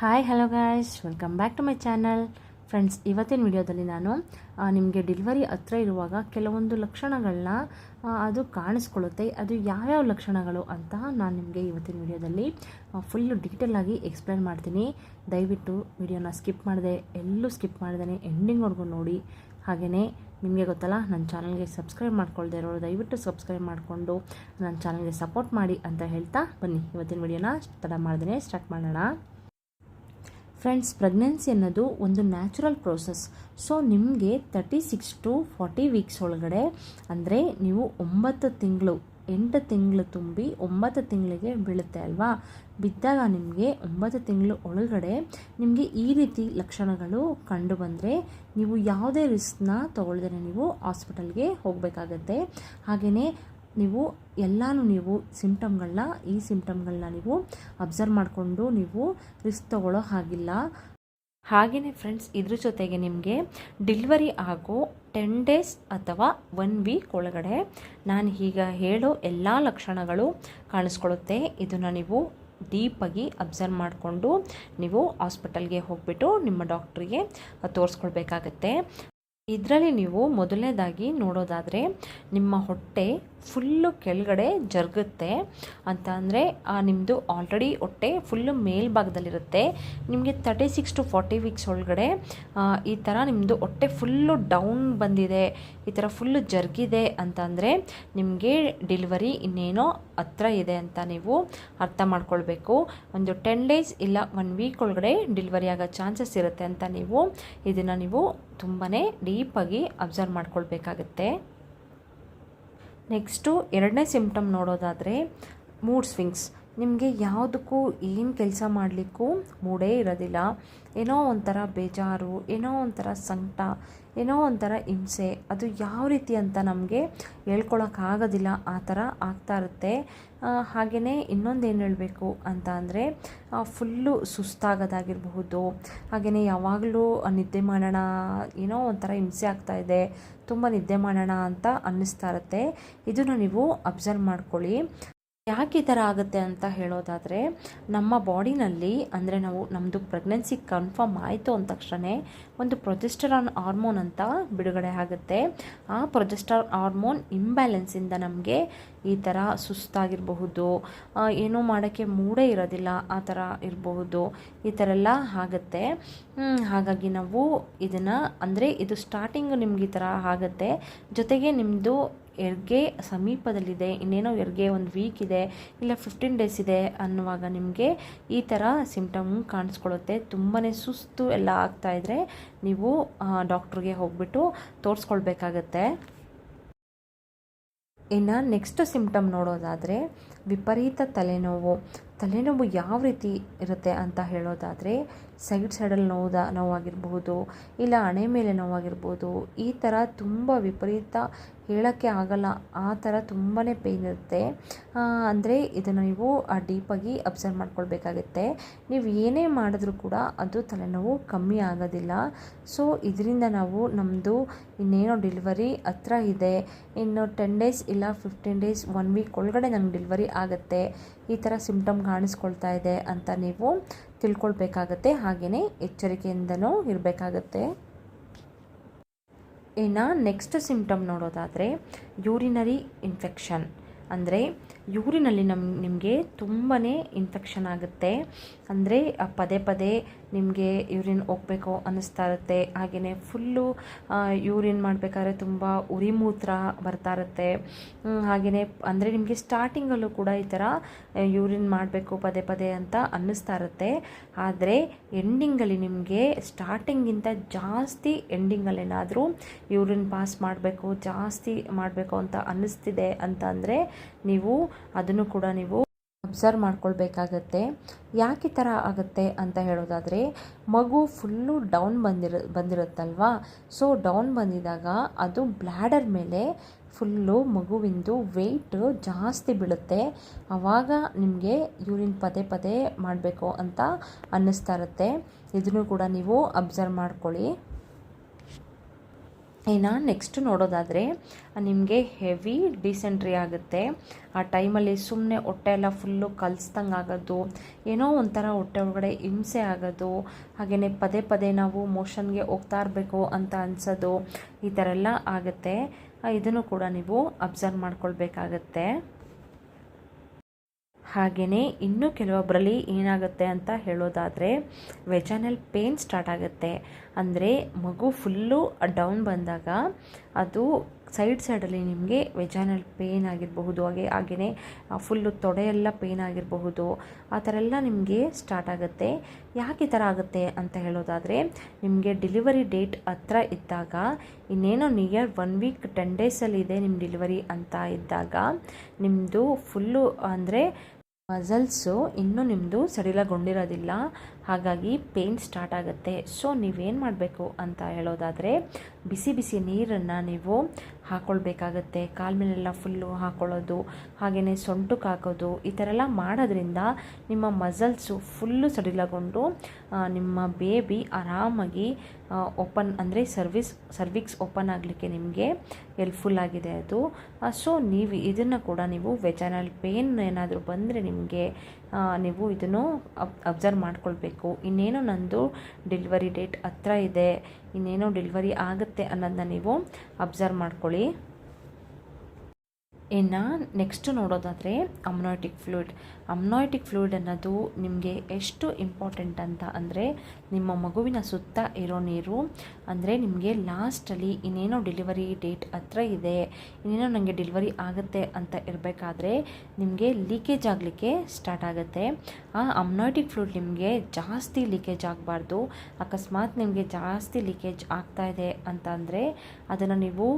Hi hello guys welcome back to my channel friends ಇವತ್ತಿನ ವಿಡಿಯೋದಲ್ಲಿ ನಾನು ನಿಮಗೆ ಡೆಲಿವರಿ ಹತ್ರ ಇರುವಾಗ ಕೆಲವೊಂದು ಲಕ್ಷಣಗಳನ್ನ ಅದು ಕಾಣಿಸ್ಕೊಳ್ಳುತ್ತೆ. ಅದು ಯಾವ್ಯಾವ ಲಕ್ಷಣಗಳು ಅಂತ ನಾನು ನಿಮಗೆ ಇವತ್ತಿನ ವಿಡಿಯೋದಲ್ಲಿ ಫುಲ್ಲು ಡೀಟೇಲಾಗಿ ಎಕ್ಸ್ಪ್ಲೇನ್ ಮಾಡ್ತೀನಿ. ದಯವಿಟ್ಟು ವಿಡಿಯೋನ ಸ್ಕಿಪ್ ಮಾಡಿದೆ, ಎಲ್ಲೂ ಸ್ಕಿಪ್ ಮಾಡಿದೆ ಎಂಡಿಂಗ್ವರೆಗೂ ನೋಡಿ. ಹಾಗೆಯೇ ನಿಮಗೆ ಗೊತ್ತಲ್ಲ ನನ್ನ ಚಾನಲ್ಗೆ ಸಬ್ಸ್ಕ್ರೈಬ್ ಮಾಡ್ಕೊಳ್ದೆ ಇರೋರು, ದಯವಿಟ್ಟು ಸಬ್ಸ್ಕ್ರೈಬ್ ಮಾಡಿಕೊಂಡು ನನ್ನ ಚಾನಲ್ಗೆ ಸಪೋರ್ಟ್ ಮಾಡಿ ಅಂತ ಹೇಳ್ತಾ ಬನ್ನಿ. ಇವತ್ತಿನ ವಿಡಿಯೋನ ತಡ ಮಾಡ್ದೇ ಸ್ಟಾರ್ಟ್ ಮಾಡೋಣ. ಫ್ರೆಂಡ್ಸ್ ಪ್ರೆಗ್ನೆನ್ಸಿ ಅನ್ನೋದು ಒಂದು ನ್ಯಾಚುರಲ್ ಪ್ರೋಸೆಸ್ ಸೊ ನಿಮಗೆ thirty six to forty weeks ಒಳಗಡೆ ಅಂದರೆ ನೀವು ಒಂಬತ್ತು ತಿಂಗಳು, ಎಂಟು ತಿಂಗಳು ತುಂಬಿ ಒಂಬತ್ತು ತಿಂಗಳಿಗೆ ಬೀಳುತ್ತೆ ಅಲ್ವಾ? ಬಿದ್ದಾಗ ನಿಮಗೆ ಒಂಬತ್ತು ತಿಂಗಳು ಒಳಗಡೆ ನಿಮಗೆ ಈ ರೀತಿ ಲಕ್ಷಣಗಳು ಕಂಡು ಬಂದರೆ ನೀವು ಯಾವುದೇ ರಿಸ್ಕ್ನ ತೊಗೊಳ್ದೇ ನೀವು ಹಾಸ್ಪಿಟಲ್ಗೆ ಹೋಗಬೇಕಾಗತ್ತೆ. ಹಾಗೆಯೇ ನೀವು ಎಲ್ಲನೂ ನೀವು ಸಿಂಪ್ಟಮ್ಗಳನ್ನ ಈ ಸಿಂಪ್ಟಮ್ಗಳನ್ನ ನೀವು ಅಬ್ಸರ್ವ್ ಮಾಡಿಕೊಂಡು ನೀವು ರಿಸ್ಕ್ ತಗೊಳ್ಳೋ ಹಾಗಿಲ್ಲ. ಹಾಗೆಯೇ ಫ್ರೆಂಡ್ಸ್ ಇದ್ರ ಜೊತೆಗೆ ನಿಮಗೆ ಡಿಲ್ವರಿ ಆಗೋ ಟೆನ್ ಡೇಸ್ ಅಥವಾ ಒನ್ ವೀಕ್ ಒಳಗಡೆ ನಾನು ಈಗ ಹೇಳೋ ಎಲ್ಲ ಲಕ್ಷಣಗಳು ಕಾಣಿಸ್ಕೊಳ್ಳುತ್ತೆ. ಇದನ್ನು ನೀವು ಡೀಪಾಗಿ ಅಬ್ಸರ್ವ್ ಮಾಡಿಕೊಂಡು ನೀವು ಹಾಸ್ಪಿಟಲ್ಗೆ ಹೋಗ್ಬಿಟ್ಟು ನಿಮ್ಮ ಡಾಕ್ಟ್ರಿಗೆ ತೋರಿಸ್ಕೊಳ್ಬೇಕಾಗತ್ತೆ. ಇದರಲ್ಲಿ ನೀವು ಮೊದಲನೇದಾಗಿ ನೋಡೋದಾದರೆ ನಿಮ್ಮ ಹೊಟ್ಟೆ ಫುಲ್ಲು ಕೆಳಗಡೆ ಜರುಗುತ್ತೆ ಅಂತ ಅಂದರೆ ನಿಮ್ಮದು ಆಲ್ರೆಡಿ ಹೊಟ್ಟೆ ಫುಲ್ಲು ಮೇಲ್ಭಾಗದಲ್ಲಿರುತ್ತೆ. ನಿಮಗೆ thirty six to forty weeks ಒಳಗಡೆ ಈ ಥರ ನಿಮ್ಮದು ಹೊಟ್ಟೆ ಫುಲ್ಲು ಡೌನ್ ಬಂದಿದೆ, ಈ ಥರ ಫುಲ್ಲು ಜರುಗಿದೆ ಅಂತಂದರೆ ನಿಮಗೆ ಡೆಲಿವರಿ ಇನ್ನೇನೋ ಹತ್ರ ಇದೆ ಅಂತ ನೀವು ಅರ್ಥ ಮಾಡ್ಕೊಳ್ಬೇಕು. ಒಂದು ಟೆನ್ ಡೇಸ್ ಇಲ್ಲ ಒನ್ ವೀಕ್ ಒಳಗಡೆ ಡೆಲಿವರಿ ಆಗೋ ಚಾನ್ಸಸ್ ಇರುತ್ತೆ ಅಂತ ನೀವು ಇದನ್ನು ನೀವು ತುಂಬಾ ಡೀಪಾಗಿ ಅಬ್ಸರ್ವ್ ಮಾಡ್ಕೊಳ್ಬೇಕಾಗತ್ತೆ. ನೆಕ್ಸ್ಟು ಎರಡನೇ ಸಿಂಪ್ಟಮ್ ನೋಡೋದಾದರೆ ಮೂಡ್ ಸ್ವಿಂಗ್ಸ್. ನಿಮಗೆ ಯಾವುದಕ್ಕೂ ಏನು ಕೆಲಸ ಮಾಡಲಿಕ್ಕೂ ಮೂಡೇ ಇರೋದಿಲ್ಲ. ಏನೋ ಒಂಥರ ಬೇಜಾರು, ಏನೋ ಒಂಥರ ಸಂಕಟ, ಏನೋ ಒಂಥರ ಹಿಂಸೆ. ಅದು ಯಾವ ರೀತಿ ಅಂತ ನಮಗೆ ಹೇಳ್ಕೊಳಕ್ಕಾಗೋದಿಲ್ಲ ಆ ಥರ ಆಗ್ತಾ ಇರುತ್ತೆ. ಹಾಗೆಯೇ ಇನ್ನೊಂದು ಏನು ಹೇಳಬೇಕು ಅಂತ ಅಂದರೆ ಫುಲ್ಲು ಸುಸ್ತಾಗೋದಾಗಿರಬಹುದು. ಹಾಗೆಯೇ ಯಾವಾಗಲೂ ನಿದ್ದೆ ಮಾಡೋಣ, ಏನೋ ಒಂಥರ ಹಿಂಸೆ ಆಗ್ತಾಯಿದೆ ತುಂಬ ನಿದ್ದೆ ಮಾಡೋಣ ಅಂತ ಅನ್ನಿಸ್ತಾ ಇರುತ್ತೆ. ಇದನ್ನು ನೀವು ಅಬ್ಸರ್ವ್ ಮಾಡ್ಕೊಳ್ಳಿ. ಯಾಕೆ ಈ ಥರ ಆಗುತ್ತೆ ಅಂತ ಹೇಳೋದಾದರೆ, ನಮ್ಮ ಬಾಡಿನಲ್ಲಿ ಅಂದರೆ ನಾವು ನಮ್ಮದು ಪ್ರೆಗ್ನೆನ್ಸಿ ಕನ್ಫರ್ಮ್ ಆಯಿತು ಅಂದ ತಕ್ಷಣ ಒಂದು ಪ್ರೊಜೆಸ್ಟರಾನ್ ಹಾರ್ಮೋನ್ ಅಂತ ಬಿಡುಗಡೆ ಆಗುತ್ತೆ. ಆ ಪ್ರೊಜೆಸ್ಟರ್ ಹಾರ್ಮೋನ್ ಇಂಬ್ಯಾಲೆನ್ಸಿಂದ ನಮಗೆ ಈ ಥರ ಸುಸ್ತಾಗಿರಬಹುದು ಏನೂ ಮಾಡೋಕ್ಕೆ ಮೂಡೇ ಇರೋದಿಲ್ಲ, ಆ ಥರ ಇರಬಹುದು, ಈ ಥರ ಎಲ್ಲ ಆಗುತ್ತೆ. ಹಾಗಾಗಿ ನಾವು ಇದನ್ನು ಅಂದರೆ ಇದು ಸ್ಟಾರ್ಟಿಂಗ್ ನಿಮ್ಗೆ ಈ ಥರ ಆಗುತ್ತೆ. ಜೊತೆಗೆ ನಿಮ್ಮದು ಹೆರಿಗೆ ಸಮೀಪದಲ್ಲಿದೆ, ಇನ್ನೇನೋ ಎರ್ಗೆ ಒಂದು ವೀಕ್ ಇದೆ, ಇಲ್ಲ ಫಿಫ್ಟೀನ್ ಡೇಸ್ ಇದೆ ಅನ್ನುವಾಗ ನಿಮಗೆ ಈ ಥರ ಸಿಂಪ್ಟಮ್ ಕಾಣಿಸ್ಕೊಳ್ಳುತ್ತೆ. ತುಂಬಾ ಸುಸ್ತು ಎಲ್ಲ ಆಗ್ತಾಯಿದ್ರೆ ನೀವು ಡಾಕ್ಟ್ರಿಗೆ ಹೋಗ್ಬಿಟ್ಟು ತೋರಿಸ್ಕೊಳ್ಬೇಕಾಗತ್ತೆ. ಇನ್ನು ನೆಕ್ಸ್ಟ್ ಸಿಂಪ್ಟಮ್ ನೋಡೋದಾದರೆ ವಿಪರೀತ ತಲೆನೋವು. ತಲೆನೋವು ಯಾವ ರೀತಿ ಇರುತ್ತೆ ಅಂತ ಹೇಳೋದಾದರೆ, ಸೈಡ್ ಸೈಡಲ್ಲಿ ನೋವುದ, ನೋವಾಗಿರ್ಬೋದು, ಇಲ್ಲ ಹಣೆ ಮೇಲೆ ನೋವಾಗಿರ್ಬೋದು, ಈ ಥರ ತುಂಬ ವಿಪರೀತ ಹೇಳೋಕ್ಕೆ ಆಗಲ್ಲ. ಆ ಥರ ತುಂಬಾ ಪೇಯ್ನ್ ಇರುತ್ತೆ. ಅಂದರೆ ಇದನ್ನು ನೀವು ಡೀಪಾಗಿ ಅಬ್ಸರ್ವ್ ಮಾಡ್ಕೊಳ್ಬೇಕಾಗುತ್ತೆ. ನೀವು ಏನೇ ಮಾಡಿದ್ರೂ ಕೂಡ ಅದು ತಲೆನೋವು ಕಮ್ಮಿ ಆಗೋದಿಲ್ಲ. ಸೊ ಇದರಿಂದ ನಾವು ನಮ್ಮದು ಇನ್ನೇನೋ ಡೆಲಿವರಿ ಹತ್ರ ಇದೆ. ಇನ್ನು ಟೆನ್ ಡೇಸ್ ಇಲ್ಲ ಫಿಫ್ಟೀನ್ ಡೇಸ್ ಒನ್ ವೀಕ್ ಒಳಗಡೆ ನಂಗೆ ಡೆಲಿವರಿ ಆಗುತ್ತೆ. ಈ ಥರ ಸಿಂಪ್ಟಮ್ ಕಾಣಿಸ್ಕೊಳ್ತಾ ಇದೆ ಅಂತ ನೀವು ತಿಳ್ಕೊಳ್ಬೇಕಾಗತ್ತೆ. ಹಾಗೆಯೇ ಎಚ್ಚರಿಕೆಯಿಂದಲೂ ಇರಬೇಕಾಗತ್ತೆ. ಇನ್ನು ನೆಕ್ಸ್ಟ್ ಸಿಂಪ್ಟಮ್ ನೋಡೋದಾದರೆ ಯೂರಿನರಿ ಇನ್ಫೆಕ್ಷನ್ ಅಂದರೆ ಯೂರಿನಲ್ಲಿ ನಮ್ಮ ನಿಮಗೆ ತುಂಬಾ ಇನ್ಫೆಕ್ಷನ್ ಆಗುತ್ತೆ. ಅಂದರೆ ಪದೇ ಪದೇ ನಿಮಗೆ ಯೂರಿನ್ ಹೋಗಬೇಕು ಅನ್ನಿಸ್ತಾ ಇರುತ್ತೆ. ಹಾಗೆಯೇ ಫುಲ್ಲು ಯೂರಿನ್ ಮಾಡಬೇಕಾದ್ರೆ ತುಂಬ ಉರಿ ಮೂತ್ರ ಬರ್ತಾ ಇರುತ್ತೆ. ಹಾಗೆಯೇ ಅಂದರೆ ನಿಮಗೆ ಸ್ಟಾರ್ಟಿಂಗಲ್ಲೂ ಕೂಡ ಈ ಥರ ಯೂರಿನ್ ಮಾಡಬೇಕು ಪದೇ ಪದೇ ಅಂತ ಅನ್ನಿಸ್ತಾ ಇರುತ್ತೆ. ಆದರೆ ಎಂಡಿಂಗಲ್ಲಿ ನಿಮಗೆ ಸ್ಟಾರ್ಟಿಂಗಿಂತ ಜಾಸ್ತಿ ಎಂಡಿಂಗಲ್ಲೇನಾದರೂ ಯೂರಿನ್ ಪಾಸ್ ಮಾಡಬೇಕು, ಜಾಸ್ತಿ ಮಾಡಬೇಕು ಅಂತ ಅನ್ನಿಸ್ತಿದೆ ಅಂತ ಅಂದರೆ ನೀವು, ಅದನ್ನು ಕೂಡ ನೀವು ಅಬ್ಸರ್ವ್ ಮಾಡ್ಕೊಳ್ಬೇಕಾಗತ್ತೆ. ಯಾಕೆ ಈ ಥರ ಆಗುತ್ತೆ ಅಂತ ಹೇಳೋದಾದರೆ, ಮಗು ಫುಲ್ಲು ಡೌನ್ ಬಂದಿರ, ಬಂದಿರುತ್ತಲ್ವಾ? ಸೊ ಡೌನ್ ಬಂದಿದಾಗ ಅದು ಬ್ಲ್ಯಾಡರ್ ಮೇಲೆ ಫುಲ್ಲು ಮಗುವಿಂದು ವೆಯ್ಟ್ ಜಾಸ್ತಿ ಬೀಳುತ್ತೆ. ಆವಾಗ ನಿಮಗೆ ಯೂರಿನ್ ಪದೇ ಪದೇ ಮಾಡಬೇಕು ಅಂತ ಅನ್ನಿಸ್ತಾ ಇರುತ್ತೆ. ಇದನ್ನು ಕೂಡ ನೀವು ಅಬ್ಸರ್ವ್ ಮಾಡ್ಕೊಳ್ಳಿ. ಇನ್ನು ನೆಕ್ಸ್ಟ್ ನೋಡೋದಾದರೆ, ನಿಮಗೆ ಹೆವಿ ಡಿಸೆಂಟ್ರಿ ಆಗುತ್ತೆ. ಆ ಟೈಮಲ್ಲಿ ಸುಮ್ಮನೆ ಹೊಟ್ಟೆ ಎಲ್ಲ ಫುಲ್ಲು ಕಲಿಸ್ದಂಗೆ ಆಗೋದು, ಏನೋ ಒಂಥರ ಹೊಟ್ಟೆ ಒಳಗಡೆ ಹಿಂಸೆ ಆಗೋದು ಹಾಗೆಯೇ ಪದೇ ಪದೇ ನಾವು ಮೋಷನ್ಗೆ ಹೋಗ್ತಾ ಇರಬೇಕು ಅಂತ ಅನಿಸೋದು, ಈ ಥರ ಎಲ್ಲ ಆಗುತ್ತೆ. ಇದನ್ನು ಕೂಡ ನೀವು ಅಬ್ಸರ್ವ್ ಮಾಡ್ಕೊಳ್ಬೇಕಾಗತ್ತೆ. ಹಾಗೆಯೇ ಇನ್ನೂ ಕೆಲವೊಬ್ಬರಲ್ಲಿ ಏನಾಗುತ್ತೆ ಅಂತ ಹೇಳೋದಾದರೆ ವೆಜಾನಲ್ ಪೇನ್ ಸ್ಟಾರ್ಟ್ ಆಗುತ್ತೆ. ಅಂದರೆ ಮಗು ಫುಲ್ಲು ಡೌನ್ ಬಂದಾಗ ಅದು ಸೈಡ್ ಸೈಡಲ್ಲಿ ನಿಮಗೆ ವೆಜಾನಲ್ ಪೇನ್ ಆಗಿರಬಹುದು. ಹಾಗೆ ಹಾಗೆಯೇ ಫುಲ್ಲು ತೊಡೆಯೆಲ್ಲ ಪೇನ್ ಆಗಿರಬಹುದು. ಆ ಥರ ಎಲ್ಲ ನಿಮಗೆ ಸ್ಟಾರ್ಟ್ ಆಗುತ್ತೆ. ಯಾಕೆ ಈ ಥರ ಆಗುತ್ತೆ ಅಂತ ಹೇಳೋದಾದರೆ, ನಿಮಗೆ ಡೆಲಿವರಿ ಡೇಟ್ ಹತ್ರ ಇದ್ದಾಗ, ಇನ್ನೇನೋ ನಿಯರ್ ಒನ್ ವೀಕ್ ಟೆನ್ ಡೇಸಲ್ಲಿ ಇದೆ ನಿಮ್ಮ ಡೆಲಿವರಿ ಅಂತ ಇದ್ದಾಗ ನಿಮ್ಮದು ಫುಲ್ಲು ಅಂದರೆ ಮಸಲ್ಸು ಇನ್ನೂ ನಿಮ್ಮದು ಸಡಿಲಗೊಂಡಿರೋದಿಲ್ಲ. ಹಾಗಾಗಿ ಪೇಯ್ನ್ ಸ್ಟಾರ್ಟ್ ಆಗುತ್ತೆ. ಸೊ ನೀವೇನು ಮಾಡಬೇಕು ಅಂತ ಹೇಳೋದಾದರೆ, ಬಿಸಿ ಬಿಸಿ ನೀರನ್ನು ನೀವು ಹಾಕ್ಕೊಳ್ಬೇಕಾಗತ್ತೆ ಕಾಲ ಮೇಲೆಲ್ಲ ಫುಲ್ಲು ಹಾಕ್ಕೊಳ್ಳೋದು ಹಾಗೆಯೇ ಸೊಂಟಕ್ಕೆ ಹಾಕೋದು ಈ ಥರ ಎಲ್ಲ ಮಾಡೋದ್ರಿಂದ ನಿಮ್ಮ ಮಸಲ್ಸು ಫುಲ್ಲು ಸಡಿಲಗೊಂಡು ನಿಮ್ಮ ಬೇಬಿ ಆರಾಮಾಗಿ ಓಪನ್ ಅಂದರೆ ಸರ್ವಿಸ್ ಸರ್ವಿಕ್ಸ್ ಓಪನ್ ಆಗಲಿಕ್ಕೆ ನಿಮಗೆ ಹೆಲ್ಪ್ಫುಲ್ ಆಗಿದೆ ಅದು. ಸೊ ನೀವು ಇದನ್ನು ಕೂಡ ನೀವು ವೆಜನಲ್ ಪೇನ್ ಏನಾದರೂ ಬಂದರೆ ನಿಮಗೆ ನೀವು ಇದನ್ನು ಅಬ್, ಅಬ್ಸರ್ವ್ ಮಾಡ್ಕೊಳ್ಬೇಕು. ಇನ್ನೇನು ನಂದು ಡೆಲಿವರಿ ಡೇಟ್ ಹತ್ರ ಇದೆ. ಇನ್ನೇನು ಡೆಲಿವರಿ ಆಗುತ್ತೆ ಅನ್ನೋದನ್ನ ನೀವು ಅಬ್ಸರ್ವ್ ಮಾಡ್ಕೊಳ್ಳಿ. ಇನ್ನು ನೆಕ್ಸ್ಟ್ ನೋಡೋದಾದರೆ ಅಮ್ನಾಯ್ಟಿಕ್ ಫ್ಲೂಯಿಡ್. ಅಮ್ನಾಯ್ಟಿಕ್ ಫ್ಲೂಯಿಡ್ ಅನ್ನೋದು ನಿಮಗೆ ಎಷ್ಟು ಇಂಪಾರ್ಟೆಂಟ್ ಅಂತ ಅಂದರೆ ನಿಮ್ಮ ಮಗುವಿನ ಸುತ್ತ ಇರೋ ನೀರು, ಅಂದರೆ ನಿಮಗೆ ಲಾಸ್ಟಲ್ಲಿ ಇನ್ನೇನೋ ಡೆಲಿವರಿ ಡೇಟ್ ಹತ್ರ ಇದೆ, ಇನ್ನೇನೋ ನನಗೆ ಡೆಲಿವರಿ ಆಗುತ್ತೆ ಅಂತ ಇರಬೇಕಾದ್ರೆ ನಿಮಗೆ ಲೀಕೇಜ್ ಆಗಲಿಕ್ಕೆ ಸ್ಟಾರ್ಟ್ ಆಗುತ್ತೆ. ಆ ಅಮ್ನಾಯ್ಟಿಕ್ ಫ್ಲೂಡ್ ನಿಮಗೆ ಜಾಸ್ತಿ ಲೀಕೇಜ್ ಆಗಬಾರ್ದು. ಅಕಸ್ಮಾತ್ ನಿಮಗೆ ಜಾಸ್ತಿ ಲೀಕೇಜ್ ಆಗ್ತಾ ಇದೆ ಅಂತ ಅಂದರೆ ಅದನ್ನು ನೀವು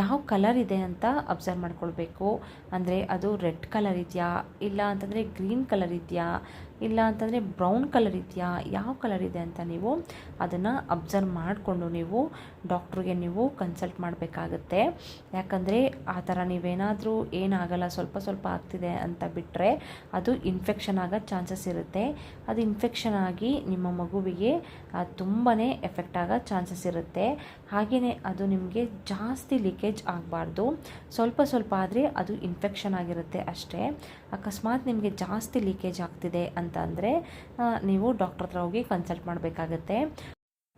ಯಾವ ಕಲರ್ ಇದೆ ಅಂತ ಅಬ್ಸರ್ವ್ ಮಾಡ್ಕೊಳ್ಬೇಕು. ಅಂದರೆ ಅದು ರೆಡ್ ಕಲರ್ ಇದೆಯಾ, ಇಲ್ಲ ಅಂತಂದರೆ ಗ್ರೀನ್ ಕಲರ್ ಇದೆಯಾ ಇಲ್ಲ ಅಂತಂದರೆ ಬ್ರೌನ್ ಕಲರ್ ಇದೆಯಾ? ಯಾವ ಕಲರ್ ಇದೆ ಅಂತ ನೀವು ಅದನ್ನು ಅಬ್ಸರ್ವ್ ಮಾಡಿಕೊಂಡು ನೀವು ಡಾಕ್ಟ್ರಿಗೆ ನೀವು ಕನ್ಸಲ್ಟ್ ಮಾಡಬೇಕಾಗತ್ತೆ. ಯಾಕಂದರೆ ಆ ಥರ ನೀವೇನಾದರೂ ಏನಾಗಲ್ಲ, ಸ್ವಲ್ಪ ಸ್ವಲ್ಪ ಆಗ್ತಿದೆ ಅಂತ ಬಿಟ್ಟರೆ ಅದು ಇನ್ಫೆಕ್ಷನ್ ಆಗೋ ಚಾನ್ಸಸ್ ಇರುತ್ತೆ. ಅದು ಇನ್ಫೆಕ್ಷನ್ ಆಗಿ ನಿಮ್ಮ ಮಗುವಿಗೆ ತುಂಬಾ ಎಫೆಕ್ಟ್ ಆಗೋ ಚಾನ್ಸಸ್ ಇರುತ್ತೆ. ಹಾಗೆಯೇ ಅದು ನಿಮಗೆ ಜಾಸ್ತಿ ಲೀಕೇಜ್ ಆಗಬಾರ್ದು. ಸ್ವಲ್ಪ ಸ್ವಲ್ಪ ಆದರೆ ಅದು ಇನ್ಫೆಕ್ಷನ್ ಆಗಿರುತ್ತೆ ಅಷ್ಟೇ. ಅಕಸ್ಮಾತ್ ನಿಮಗೆ ಜಾಸ್ತಿ ಲೀಕೇಜ್ ಆಗ್ತಿದೆ ಅಂತ ಅಂದರೆ ನೀವು ಡಾಕ್ಟ್ರ್ ಹತ್ರ ಹೋಗಿ ಕನ್ಸಲ್ಟ್ ಮಾಡಬೇಕಾಗತ್ತೆ.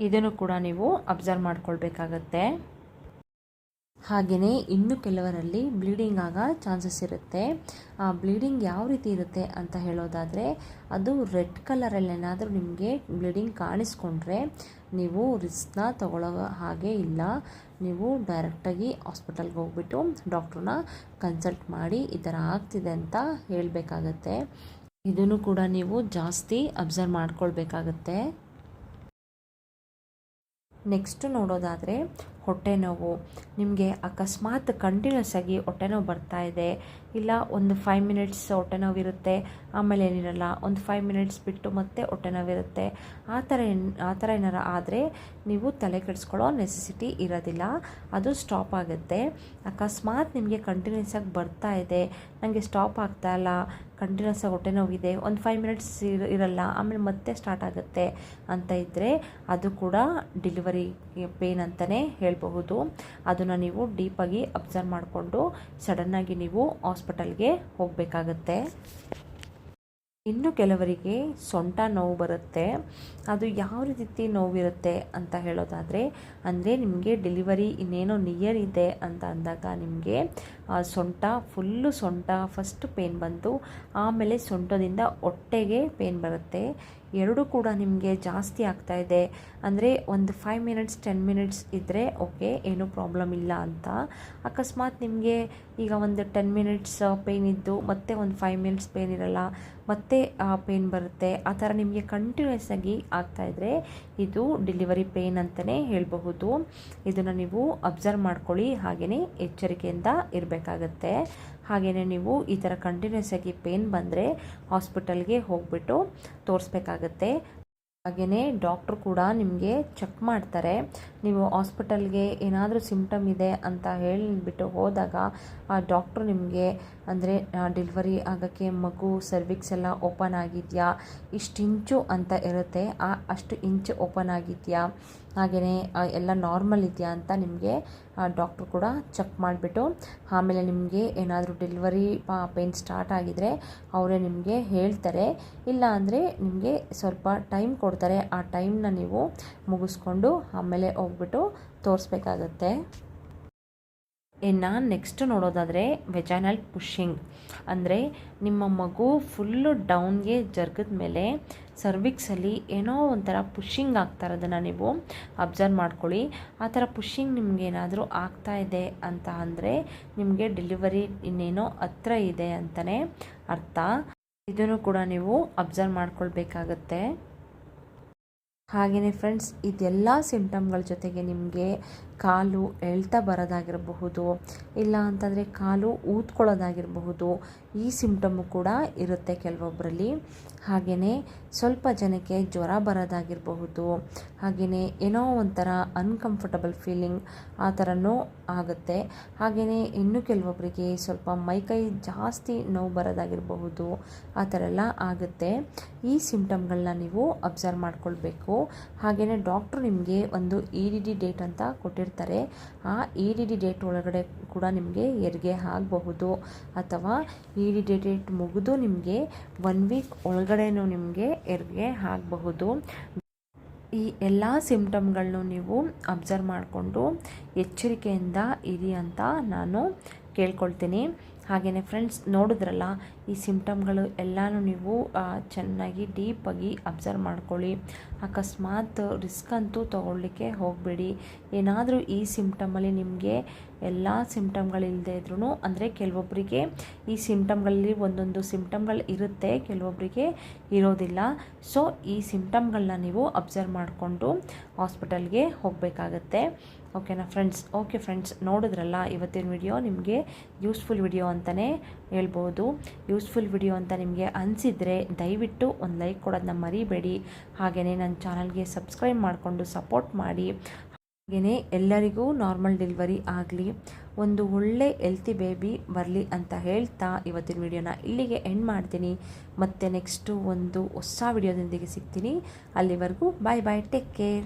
ಇದನ್ನು ಕೂಡ ನೀವು ಅಬ್ಸರ್ವ್ ಮಾಡ್ಕೊಳ್ಬೇಕಾಗತ್ತೆ. ಹಾಗೆಯೇ ಇನ್ನು ಕೆಲವರಲ್ಲಿ ಬ್ಲೀಡಿಂಗ್ ಆಗೋ ಚಾನ್ಸಸ್ ಇರುತ್ತೆ. ಬ್ಲೀಡಿಂಗ್ ಯಾವ ರೀತಿ ಇರುತ್ತೆ ಅಂತ ಹೇಳೋದಾದರೆ, ಅದು ರೆಡ್ ಕಲರಲ್ಲೇನಾದರೂ ನಿಮಗೆ ಬ್ಲೀಡಿಂಗ್ ಕಾಣಿಸ್ಕೊಂಡ್ರೆ ನೀವು ರಿಸ್ಕ್ನ ತಗೊಳ್ಳೋ ಹಾಗೆ ಇಲ್ಲ. ನೀವು ಡೈರೆಕ್ಟಾಗಿ ಹಾಸ್ಪಿಟಲ್ಗೆ ಹೋಗ್ಬಿಟ್ಟು ಡಾಕ್ಟ್ರನ್ನ ಕನ್ಸಲ್ಟ್ ಮಾಡಿ ಈ ಥರ ಆಗ್ತಿದೆ ಅಂತ ಹೇಳಬೇಕಾಗತ್ತೆ. ಇದನ್ನು ಕೂಡ ನೀವು ಜಾಸ್ತಿ ಅಬ್ಸರ್ವ್ ಮಾಡ್ಕೊಳ್ಬೇಕಾಗತ್ತೆ. ನೆಕ್ಸ್ಟ್ ನೋಡೋದಾದರೆ ಹೊಟ್ಟೆ ನೋವು. ನಿಮಗೆ ಅಕಸ್ಮಾತ್ ಕಂಟಿನ್ಯೂಸ್ ಆಗಿ ಹೊಟ್ಟೆ ನೋವು ಬರ್ತಾ ಇದೆ. ಇಲ್ಲ ಒಂದು ಫೈವ್ ಮಿನಿಟ್ಸ್ ಹೊಟ್ಟೆ ನೋವಿರುತ್ತೆ ಆಮೇಲೆ ಏನಿರಲ್ಲ, ಒಂದು ಫೈವ್ ಮಿನಿಟ್ಸ್ ಬಿಟ್ಟು ಮತ್ತೆ ಹೊಟ್ಟೆ ನೋವಿರುತ್ತೆ ಆ ಥರ ಏನು, ಆ ಥರ ಏನಾರು ಆದರೆ ನೀವು ತಲೆ ಕೆಡಿಸ್ಕೊಳ್ಳೋ ನೆಸೆಸಿಟಿ ಇರೋದಿಲ್ಲ. ಅದು ಸ್ಟಾಪ್ ಆಗುತ್ತೆ. ಅಕಸ್ಮಾತ್ ನಿಮಗೆ ಕಂಟಿನ್ಯೂಸ್ ಆಗಿ ಬರ್ತಾ ಇದೆ. ನನಗೆ ಸ್ಟಾಪ್ ಆಗ್ತಾ ಇಲ್ಲ. ಕಂಟಿನ್ಯೂಸ್ ಆಗಿ ಹೊಟ್ಟೆ ನೋವಿದೆ ಒಂದು ಫೈವ್ ಮಿನಿಟ್ಸ್ ಇರಲ್ಲ, ಆಮೇಲೆ ಮತ್ತೆ ಸ್ಟಾರ್ಟ್ ಆಗುತ್ತೆ ಅಂತ ಇದ್ದರೆ ಅದು ಕೂಡ ಡೆಲಿವರಿ ಪೇನ್ ಅಂತಲೇ ಹೇಳಬಹುದು. ಅದನ್ನು ನೀವು ಡೀಪಾಗಿ ಅಬ್ಸರ್ವ್ ಮಾಡಿಕೊಂಡು ಸಡನ್ನಾಗಿ ನೀವು ಹಾಸ್ಪಿಟಲ್ಗೆ ಹೋಗಬೇಕಾಗತ್ತೆ. ಇನ್ನು ಕೆಲವರಿಗೆ ಸೊಂಟ ನೋವು ಬರುತ್ತೆ. ಅದು ಯಾವ ರೀತಿ ನೋವಿರುತ್ತೆ ಅಂತ ಹೇಳೋದಾದರೆ, ಅಂದರೆ ನಿಮಗೆ ಡೆಲಿವರಿ ಇನ್ನೇನೋ ನಿಯರ್ ಇದೆ ಅಂತ ಅಂದಾಗ ನಿಮಗೆ ಸೊಂಟ, ಫುಲ್ಲು ಸೊಂಟ, ಫಸ್ಟ್ ಪೇನ್ ಬಂತು ಆಮೇಲೆ ಸೊಂಟದಿಂದ ಹೊಟ್ಟೆಗೆ ಪೇನ್ ಬರುತ್ತೆ. ಎರಡೂ ಕೂಡ ನಿಮಗೆ ಜಾಸ್ತಿ ಆಗ್ತಾ ಇದೆ. ಅಂದರೆ ಒಂದು ಫೈವ್ ಮಿನಿಟ್ಸ್ ಟೆನ್ ಮಿನಿಟ್ಸ್ ಇದ್ದರೆ ಓಕೆ ಏನೂ ಪ್ರಾಬ್ಲಮ್ ಇಲ್ಲ ಅಂತ. ಅಕಸ್ಮಾತ್ ನಿಮಗೆ ಈಗ ಒಂದು ಟೆನ್ ಮಿನಿಟ್ಸ್ ಪೇಯ್ನ್ ಇದ್ದು ಮತ್ತೆ ಒಂದು ಫೈವ್ ಮಿನಿಟ್ಸ್ ಪೇಯ್ನ್ ಇರಲ್ಲ, ಮತ್ತೆ ಪೇಯ್ನ್ ಬರುತ್ತೆ. ಆ ಥರ ನಿಮಗೆ ಕಂಟಿನ್ಯೂಸ್ ಆಗಿ ಆಗ್ತಾ ಇದ್ದರೆ ಇದು ಡೆಲಿವರಿ ಪೇಯ್ನ್ ಅಂತಲೇ ಹೇಳಬಹುದು. ಇದನ್ನು ನೀವು ಅಬ್ಸರ್ವ್ ಮಾಡ್ಕೊಳ್ಳಿ ಹಾಗೆಯೇ ಎಚ್ಚರಿಕೆಯಿಂದ ಇರಬೇಕಾಗತ್ತೆ. ಹಾಗೆಯೇ ನೀವು ಈ ಥರ ಕಂಟಿನ್ಯೂಸ್ ಆಗಿ ಪೇನ್ ಬಂದರೆ ಹಾಸ್ಪಿಟಲ್ಗೆ ಹೋಗ್ಬಿಟ್ಟು ತೋರಿಸ್ಬೇಕಾಗತ್ತೆ. ಹಾಗೆಯೇ ಡಾಕ್ಟ್ರು ಕೂಡ ನಿಮಗೆ ಚೆಕ್ ಮಾಡ್ತಾರೆ. ನೀವು ಹಾಸ್ಪಿಟಲ್ಗೆ ಏನಾದರೂ ಸಿಮ್ಟಮ್ ಇದೆ ಅಂತ ಹೇಳಿಬಿಟ್ಟು ಹೋದಾಗ ಆ ಡಾಕ್ಟ್ರು ನಿಮಗೆ ಅಂದರೆ ಡೆಲಿವರಿ ಆಗೋಕ್ಕೆ ಮಗು ಸರ್ವಿಕ್ಸ್ ಎಲ್ಲ ಓಪನ್ ಆಗಿದೆಯಾ, ಇಷ್ಟು ಇಂಚು ಅಂತ ಇರುತ್ತೆ, ಆ ಅಷ್ಟು ಇಂಚು ಓಪನ್ ಆಗಿದೆಯಾ ಹಾಗೆಯೇ ಎಲ್ಲ ನಾರ್ಮಲ್ ಇದೆಯಾ ಅಂತ ನಿಮಗೆ ಡಾಕ್ಟ್ರು ಕೂಡ ಚೆಕ್ ಮಾಡಿಬಿಟ್ಟು, ಆಮೇಲೆ ನಿಮಗೆ ಏನಾದರೂ ಡೆಲಿವರಿ ಪೇನ್ ಸ್ಟಾರ್ಟ್ ಆಗಿದರೆ ಅವರೇ ನಿಮಗೆ ಹೇಳ್ತಾರೆ. ಇಲ್ಲ ಅಂದರೆ ನಿಮಗೆ ಸ್ವಲ್ಪ ಟೈಮ್ ಕೊಡ್ತಾರೆ. ಆ ಟೈಮ್ನ ನೀವು ಮುಗಿಸ್ಕೊಂಡು ಆಮೇಲೆ ಹೋಗ್ಬಿಟ್ಟು ತೋರಿಸ್ಬೇಕಾಗತ್ತೆ. ಇನ್ನು ನೆಕ್ಸ್ಟ್ ನೋಡೋದಾದರೆ ವೆಜೈನಲ್ ಪುಷಿಂಗ್ ಅಂದರೆ ನಿಮ್ಮ ಮಗು ಫುಲ್ಲು ಡೌನ್ಗೆ ಜರ್ಗದ ಮೇಲೆ ಸರ್ವಿಕ್ಸಲ್ಲಿ ಏನೋ ಒಂಥರ ಪುಷಿಂಗ್ ಆಗ್ತಾ ಇರೋದನ್ನು ನೀವು ಅಬ್ಸರ್ವ್ ಮಾಡ್ಕೊಳ್ಳಿ. ಆ ಥರ ಪುಷಿಂಗ್ ನಿಮಗೇನಾದರೂ ಆಗ್ತಾ ಇದೆ ಅಂತ ಅಂದರೆ ನಿಮಗೆ ಡೆಲಿವರಿ ಇನ್ನೇನೋ ಹತ್ರ ಇದೆ ಅಂತಲೇ ಅರ್ಥ. ಇದನ್ನು ಕೂಡ ನೀವು ಅಬ್ಸರ್ವ್ ಮಾಡ್ಕೊಳ್ಬೇಕಾಗತ್ತೆ. ಹಾಗೆಯೇ ಫ್ರೆಂಡ್ಸ್ ಇದೆಲ್ಲ ಸಿಂಟಮ್ಗಳ ಜೊತೆಗೆ ನಿಮಗೆ ಕಾಲು ಎಳ್ತಾ ಬರೋದಾಗಿರಬಹುದು, ಇಲ್ಲ ಅಂತಂದರೆ ಕಾಲು ಊದ್ಕೊಳ್ಳೋದಾಗಿರಬಹುದು, ಈ ಸಿಂಪ್ಟಮು ಕೂಡ ಇರುತ್ತೆ ಕೆಲವೊಬ್ಬರಲ್ಲಿ ಹಾಗೆಯೇ ಸ್ವಲ್ಪ ಜನಕ್ಕೆ ಜ್ವರ ಬರೋದಾಗಿರಬಹುದು ಹಾಗೆಯೇ ಏನೋ ಒಂಥರ ಅನ್ಕಂಫರ್ಟಬಲ್ ಫೀಲಿಂಗ್ ಆ ಥರನೂ ಆಗುತ್ತೆ. ಹಾಗೆಯೇ ಇನ್ನು ಕೆಲವೊಬ್ಬರಿಗೆ ಸ್ವಲ್ಪ ಮೈಕೈ ಜಾಸ್ತಿ ನೋವು ಬರೋದಾಗಿರಬಹುದು, ಆ ಥರ ಎಲ್ಲ ಆಗುತ್ತೆ. ಈ ಸಿಂಪ್ಟಮ್ಗಳನ್ನ ನೀವು ಅಬ್ಸರ್ವ್ ಮಾಡ್ಕೊಳ್ಬೇಕು. ಹಾಗೆಯೇ ಡಾಕ್ಟ್ರು ನಿಮಗೆ ಒಂದು ಇ ಡಿ ಡಿ ಡೇಟ್ ಅಂತ ಕೊಟ್ಟಿರ್ತಾರೆ. ಆ ಇ ಡಿ ಡಿ ಡೇಟ್ ಒಳಗಡೆ ಕೂಡ ನಿಮಗೆ ಹೆರಿಗೆ ಆಗಬಹುದು. ಅಥವಾ ಇ ಡಿ ಡಿ ಡೇಟ್ ಮುಗಿದು ನಿಮಗೆ ಒನ್ ವೀಕ್ ಒಳಗಡೆನೂ ನಿಮಗೆ ಹೆರಿಗೆ ಆಗಬಹುದು. ಈ ಎಲ್ಲ ಸಿಂಪ್ಟಮ್ಗಳನ್ನು ನೀವು ಅಬ್ಸರ್ವ್ ಮಾಡಿಕೊಂಡು ಎಚ್ಚರಿಕೆಯಿಂದ ಇರಿ ಅಂತ ನಾನು ಕೇಳ್ಕೊಳ್ತೀನಿ. ಹಾಗೆಯೇ ಫ್ರೆಂಡ್ಸ್ ನೋಡಿದ್ರಲ್ಲ, ಈ ಸಿಂಪ್ಟಮ್ಗಳು ಎಲ್ಲನೂ ನೀವು ಚೆನ್ನಾಗಿ ಡೀಪಾಗಿ ಅಬ್ಸರ್ವ್ ಮಾಡ್ಕೊಳ್ಳಿ. ಅಕಸ್ಮಾತ್ ರಿಸ್ಕ್ ಅಂತೂ ತೊಗೊಳ್ಲಿಕ್ಕೆ ಹೋಗಬೇಡಿ. ಏನಾದರೂ ಈ ಸಿಂಪ್ಟಮಲ್ಲಿ ನಿಮಗೆ ಎಲ್ಲ ಸಿಂಪ್ಟಮ್ಗಳಿಲ್ಲದೆ ಇದ್ರೂ ಅಂದರೆ ಕೆಲವೊಬ್ಬರಿಗೆ ಈ ಸಿಂಪ್ಟಮ್ಗಳಲ್ಲಿ ಒಂದೊಂದು ಸಿಂಪ್ಟಮ್ಗಳು ಇರುತ್ತೆ ಕೆಲವೊಬ್ಬರಿಗೆ ಇರೋದಿಲ್ಲ. ಸೊ ಈ ಸಿಂಪ್ಟಮ್ಗಳನ್ನ ನೀವು ಅಬ್ಸರ್ವ್ ಮಾಡಿಕೊಂಡು ಹಾಸ್ಪಿಟಲ್ಗೆ ಹೋಗಬೇಕಾಗತ್ತೆ. ಓಕೆನಾ ಫ್ರೆಂಡ್ಸ್ ಓಕೆ ಫ್ರೆಂಡ್ಸ್ ನೋಡಿದ್ರಲ್ಲ, ಇವತ್ತಿನ ವಿಡಿಯೋ ನಿಮಗೆ ಯೂಸ್ಫುಲ್ ವಿಡಿಯೋ ಅಂತಲೇ ಹೇಳ್ಬೋದು. ಯೂಸ್ಫುಲ್ ವಿಡಿಯೋ ಅಂತ ನಿಮಗೆ ಅನಿಸಿದರೆ ದಯವಿಟ್ಟು ಒಂದು ಲೈಕ್ ಕೊಡೋದನ್ನ ಮರಿಬೇಡಿ. ಹಾಗೆಯೇ ನನ್ನ ಚಾನಲ್ಗೆ ಸಬ್ಸ್ಕ್ರೈಬ್ ಮಾಡಿಕೊಂಡು ಸಪೋರ್ಟ್ ಮಾಡಿ. ಹಾಗೆಯೇ ಎಲ್ಲರಿಗೂ ನಾರ್ಮಲ್ ಡೆಲಿವರಿ ಆಗಲಿ, ಒಂದು ಒಳ್ಳೆ ಹೆಲ್ತಿ ಬೇಬಿ ಬರಲಿ ಅಂತ ಹೇಳ್ತಾ ಇವತ್ತಿನ ವಿಡಿಯೋನ ಇಲ್ಲಿಗೆ ಎಂಡ್ ಮಾಡ್ತೀನಿ. ಮತ್ತು ನೆಕ್ಸ್ಟು ಒಂದು ಹೊಸ ವಿಡಿಯೋದೊಂದಿಗೆ ಸಿಗ್ತೀನಿ. ಅಲ್ಲಿವರೆಗೂ ಬಾಯ್ ಬಾಯ್ ಟೇಕ್ ಕೇರ್